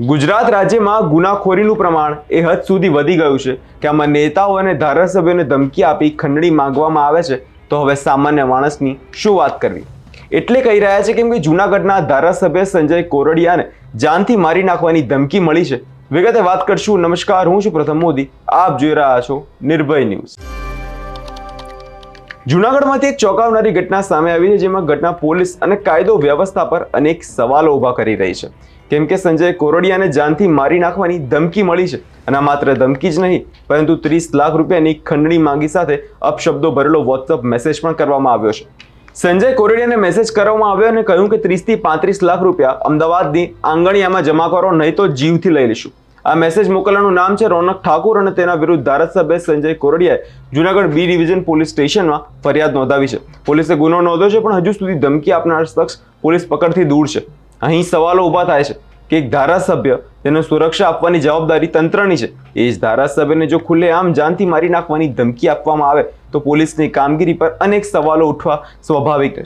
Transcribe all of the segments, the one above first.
ગુજરાત રાજ્યમાં ગુનાખોરીનું પ્રમાણ એ હદ સુધી વધી ગયું છે કે આમાં નેતાઓ અને ધારાસભ્યોને ધમકી આપી ખંડણી માંગવામાં આવે છે, તો હવે સામાન્ય માણસની શું વાત કરવી? એટલે કહી રહ્યા છે કેમ કે જૂનાગઢના ધારાસભ્ય સંજય કોરડિયાને જાનથી મારી નાખવાની ધમકી મળી છે. વિગતે વાત કરશું. નમસ્કાર, હું છું પ્રથમ મોદી. આપ જોઈ રહ્યા છો નિર્ભય ન્યૂઝ. જૂનાગઢમાંથી એક ચોંકાવનારી ઘટના સામે આવી છે, જેમાં ઘટના પોલીસ અને કાયદો વ્યવસ્થા પર અનેક સવાલો ઊભા કરી રહી છે. કેમ કે સંજય કોરડિયાને જાનથી મારી નાખવાની ધમકી મળી છે. અને આ માત્ર ધમકી જ નહીં, પરંતુ ત્રીસ લાખ રૂપિયાની ખંડણી માંગી સાથે અપશબ્દો ભરેલો વોટ્સઅપ મેસેજ પણ કરવામાં આવ્યો છે. સંજય કોરડિયાને મેસેજ કરવામાં આવ્યો અને કહ્યું કે ત્રીસથી પાંત્રીસ લાખ રૂપિયા અમદાવાદની આંગણિયામાં જમા કરો, નહીં તો જીવથી લઈ લઈશું. આ મેસેજ મોકલવાનું નામ છે રોનક ઠાકુર અને તેના વિરુદ્ધ ધારાસભ્ય સંજય કોરડિયાએ જુનાગઢ બી ડિવિઝન પોલીસ સ્ટેશનમાં ફરિયાદ નોંધાવી છે. પોલીસે ગુનો નોંધ્યો છે, પણ હજુ સુધી ધમકી આપનાર શખ્સ પોલીસ પકડથી દૂર છે. અહીં સવાલો ઊભા થાય છે કે એક ધારાસભ્ય તેને સુરક્ષા આપવાની જવાબદારી તંત્રની છે. એ જ ધારાસભ્યને જો ખુલ્લેઆમ જાનથી મારી નાખવાની ધમકી આપવામાં આવે, તો પોલીસની કામગીરી પર અનેક સવાલો ઉઠવા સ્વાભાવિક છે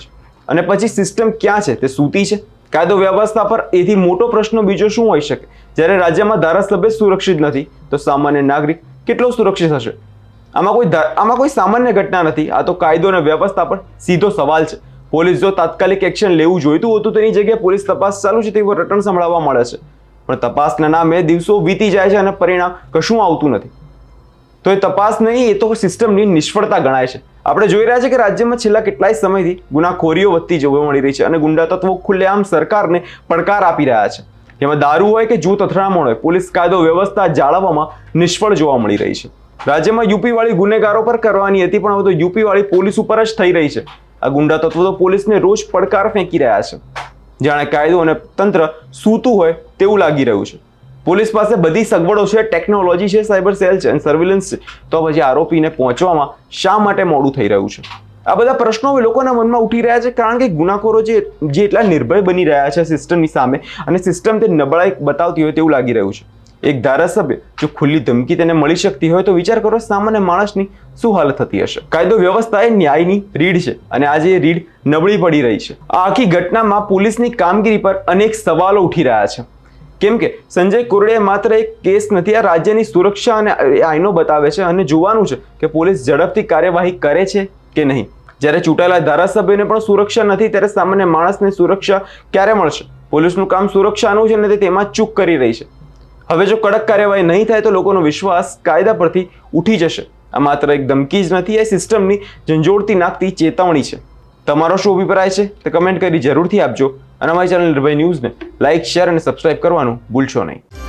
અને પછી સિસ્ટમ ક્યાં છે? તે સૂતી છે? કાયદો વ્યવસ્થા પર એથી મોટો પ્રશ્ન બીજો શું હોઈ શકે? જ્યારે રાજ્યમાં ધારાસભ્ય સુરક્ષિત નથી, તો સામાન્ય નાગરિક કેટલો સુરક્ષિત હશે? આમાં કોઈ આમાં કોઈ સામાન્ય ઘટના નથી. આ તો કાયદો અને વ્યવસ્થા પર સીધો સવાલ છે. પોલીસ જો તાત્કાલિક એક્શન લેવું જોઈતું હતું તેની જગ્યાએ પોલીસ તપાસ ચાલુ છે તેવું રટણ સંભળાવવા મળે છે. પણ તપાસના નામે દિવસો વીતી જાય છે અને પરિણામ કશું આવતું નથી. તો એ તપાસ નહીં, એ તો સિસ્ટમની નિષ્ફળતા ગણાય છે. આપણે જોઈ રહ્યા છે કે રાજ્યમાં છેલ્લા કેટલાય સમયથી ગુનાખોરીઓ વધતી જોવા મળી રહી છે અને ગુંડા તત્વો ખુલ્લેઆમ સરકારને પડકાર આપી રહ્યા છે. જેમાં દારૂ હોય કે જૂથ અથડામણ હોય, પોલીસ કાયદો વ્યવસ્થા જાળવવામાં નિષ્ફળ જોવા મળી રહી છે. રાજ્યમાં યુપી વાળી ગુનેગારો પર કરવાની હતી, પણ હવે તો યુપી પોલીસ ઉપર જ થઈ રહી છે. આ ગુંડા તત્વો તો પોલીસને રોજ પડકાર ફેંકી રહ્યા છે. જાણે કાયદો અને તંત્ર સૂતું હોય તેવું લાગી રહ્યું છે. પોલીસ પાસે બધી સગવડો છે, ટેકનોલોજી છે, સાયબર સેલ છે અને સર્વેલન્સ છે. તો પછી આરોપીને પહોંચવામાં શા માટે મોડું થઈ રહ્યું છે? આ બધા પ્રશ્નો હવે લોકોના મનમાં ઉઠી રહ્યા છે કારણ કે ગુનાખોરો જે જે એટલા નિર્ભય બની રહ્યા છે સિસ્ટમની સામે અને સિસ્ટમ તે નબળાઈ બતાવતી હોય તેવું લાગી રહ્યું છે. એક ધારાસભ્ય જો ખુલ્લી ધમકી તેને મળી શકતી હોય તો વિચાર કરો સામાન્ય માણસની શું હાલત થતી હશે? કાયદો વ્યવસ્થા એ ન્યાયની રીડ છે અને આજે એ રીડ નબળી પડી રહી છે. આ આખી ઘટનામાં પોલીસની કામગીરી પર અનેક સવાલો ઉઠી રહ્યા છે. કેમ કે સંજય કુરડે માત્ર એક કેસ નથી, આ રાજ્યની સુરક્ષા અને આઈનો બતાવે છે અને જોવાનું છે કે પોલીસ ઝડપથી કાર્યવાહી કરે છે કે નહીં. જ્યારે ચૂંટાયેલા ધારાસભ્યોને પણ સુરક્ષા નથી, ત્યારે સામાન્ય માણસને સુરક્ષા ક્યારે મળશે? પોલીસનું કામ સુરક્ષાનું છે અને તેમાં ચૂક કરી રહી છે. હવે જો કડક કાર્યવાહી નહીં થાય તો લોકોનો વિશ્વાસ કાયદા પરથી ઉઠી જશે. આ માત્ર એક ધમકી જ નથી એ સિસ્ટમની ઝંઝોડથી નાખતી ચેતવણી છે. તમારો શું અભિપ્રાય છે? તે કમેન્ટ કરી જરૂરથી આપજો. અને અમારી ચેનલ નિર્ભય ન્યૂઝને લાઇક શેર અને સબસ્ક્રાઇબ કરવાનું ભૂલશો નહીં.